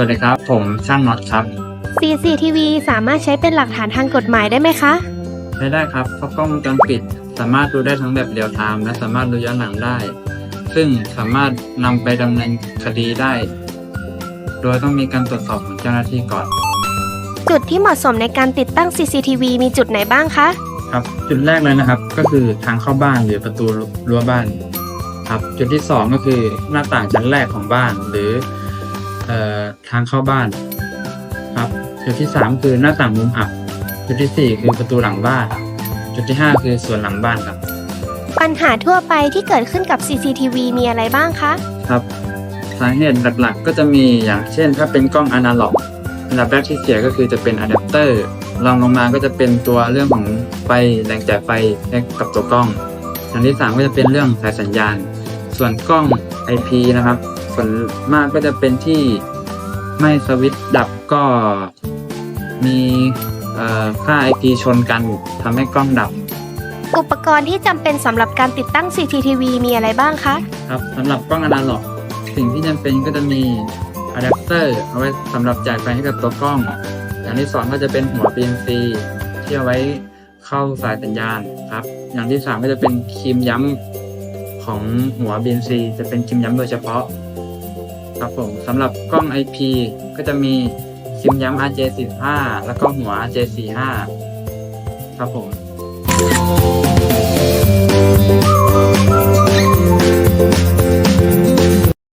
วัสดีครับ ผมช่างน็อตครับ CCTV สามารถใช้เป็นหลักฐานทางกฎหมายได้ไหมคะ ใช้ได้ครับเพราะกล้องวงจรปิด สามารถดูได้ทั้งแบบเรียลไทม์และสามารถดูย้อนหลังได้ ซึ่งสามารถนำไปดำเนินคดีได้ โดยต้องมีการตรวจสอบของเจ้าหน้าที่ก่อน จุดที่เหมาะสมในการติดตั้ง CCTV มีจุดไหนบ้างคะ ครับจุดแรกเลยนะครับก็คือทางเข้าบ้านหรือประตูรั้วบ้านครับจุดที่สองก็คือหน้าต่างชั้นแรกของบ้าน หรือ เอ่อทางเข้าบ้านครับจุดที่สามคือหน้าต่างมุมอับ จุดที่สี่คือประตูหลังบ้าน จุดที่ห้าคือส่วนหลังบ้านครับ ปัญหาทั่วไปที่เกิดขึ้นกับ CCTV มีอะไรบ้างคะครับสาเหตุหลักๆ ก็จะมีอย่างเช่น ถ้าเป็นกล้องอนาล็อกอันดับแรกที่เสียก็คือจะเป็นอะแดปเตอร์รองลงมาก็จะเป็นตัวเรื่องของไฟแรงจ่ายไฟให้กับตัวกล้อง อย่างที่สามก็จะเป็นเรื่องสายสัญญาณ ส่วนกล้อง IP นะครับ ส่วนมากก็จะเป็นที่ไม่สวิตช์ดับก็มีเอ่อค่า IP ชนกันทำให้กล้องดับ อุปกรณ์ที่จำเป็นสำหรับการติดตั้ง CCTV มีอะไรบ้างคะ ครับสำหรับกล้องอนาล็อก สิ่งที่จำเป็นก็จะมีอะแดปเตอร์เอาไว้สำหรับจ่ายไฟให้กับตัวกล้อง อย่างที่สองก็จะเป็นหัว BNC ที่เอาไว้เข้าสายสัญญาณครับ อย่างที่สามก็จะเป็นครีมย้ำของหัว BNC จะเป็นครีมย้ำโดยเฉพาะ ครับผมสำหรับกล้อง IP ก็จะมีซิมย้ำ RJ45 แล้วก็หัว RJ45 ครับผม